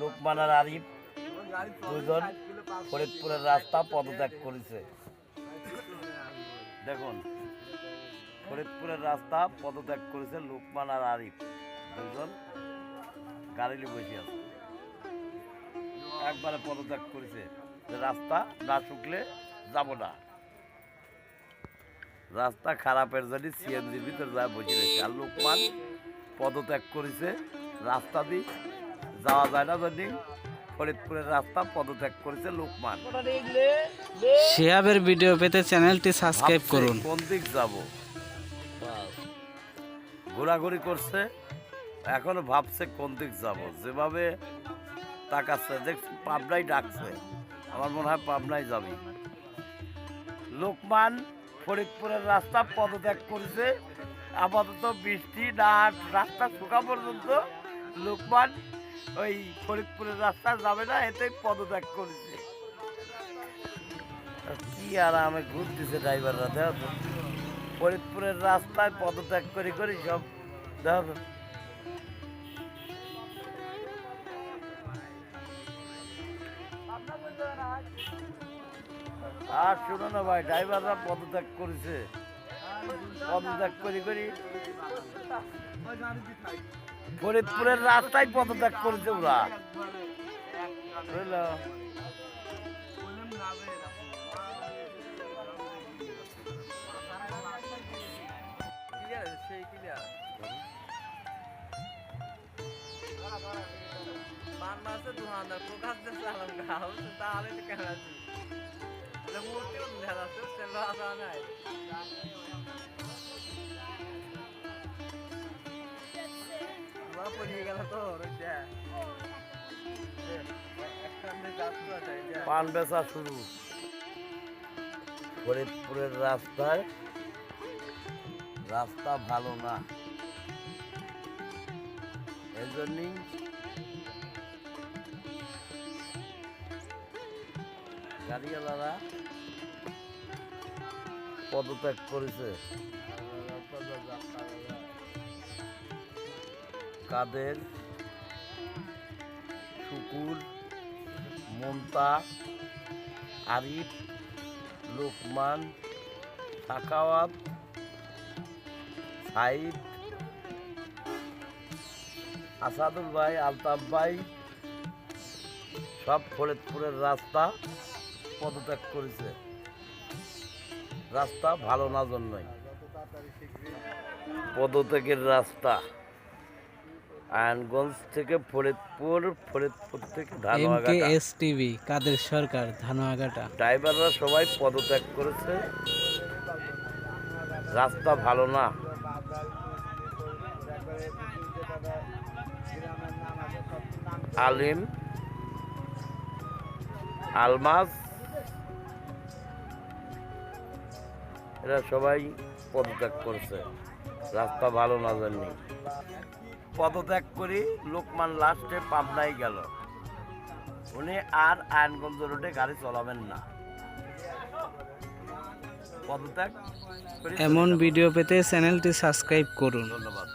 লোকমান আর আরিফ দুজন ফরিদপুরের রাস্তা পদত্যাগ করেছে। দেখুন, ফরিদপুরের রাস্তা পদত্যাগ করেছে লোকমান আর আরিফ। দুজন গাড়ি বসে আছে। একবারে পদত্যাগ করেছে। রাস্তা না শুকলে যাব না। রাস্তা খারাপের জন্য সিএনজির ভিতরে যা বসে রয়েছে। আর লোকমান পদত্যাগ করেছে রাস্তা দিয়ে যাওয়া যায় না জন্য ফরিদপুরের রাস্তা পদত্যাগ করেছে লোকমান। শিহাবের ভিডিও পেতে চ্যানেলটি সাবস্ক্রাইব করুন। কোন দিক যাব? ঘোরাঘুরি করছে এখনও ভাবছে কোন দিক যাব। যেভাবে তাকাচ্ছে দেখছি পাবনাই ডাকছে। আমার মনে হয় পাবনাই যাবে। লোকমান ফরিদপুরের রাস্তা পদত্যাগ করেছে। আপাতত বৃষ্টি না রাস্তা শুকা পর্যন্ত লোকমান ওই ফরিদপুরের রাস্তা যাবে না, এতেই পদত্যাগ করেছে। কি আর আমি ঘুরতেছে ড্রাইভাররা, দেখো ফরিদপুরের রাস্তায় পদত্যাগ করে করে সব, দেখো আর শুনো না ভাই, ড্রাইভাররা পদত্যাগ করেছে। পদত্যাগ করে করে। ফরিদপুরের রাস্তায় পদত্যাগ করেছে ওরা। বুঝলো? পান বেচা শুরু। ফরিদপুরের রাস্তায় রাস্তা ভালো না। এই জন্যই গাড়িওয়ালারা পদত্যাগ করেছে। কাদের? শুকুর, মমতা, আরিফ, লোকমান, সাকাওয়াত সাইদ আসাদুল ভাই, আলতাফ ভাই, সব ফরিদপুরের রাস্তা পদত্যাগ করেছে। রাস্তা ভালো না জন্যই। পদত্যাগের রাস্তা। আয়নগঞ্জ থেকে ফরিদপুর ফরিদপুর থেকে ধানবাগাটা এস টিভি কাদের সরকার ধানোয়াঘাটা। ড্রাইভাররা সবাই পদত্যাগ করেছে। রাস্তা ভালো না। আলিম আলমাস এরা সবাই পদত্যাগ করছে। রাস্তা ভালো না জানি। পদত্যাগ করি লোকমান লাস্টে পাবনায় গেল। উনি আর আয়নগঞ্জ রোডে গাড়ি চলাবেন না। পদত্যাগ এমন ভিডিও পেতে চ্যানেলটি সাবস্ক্রাইব করুন। ধন্যবাদ।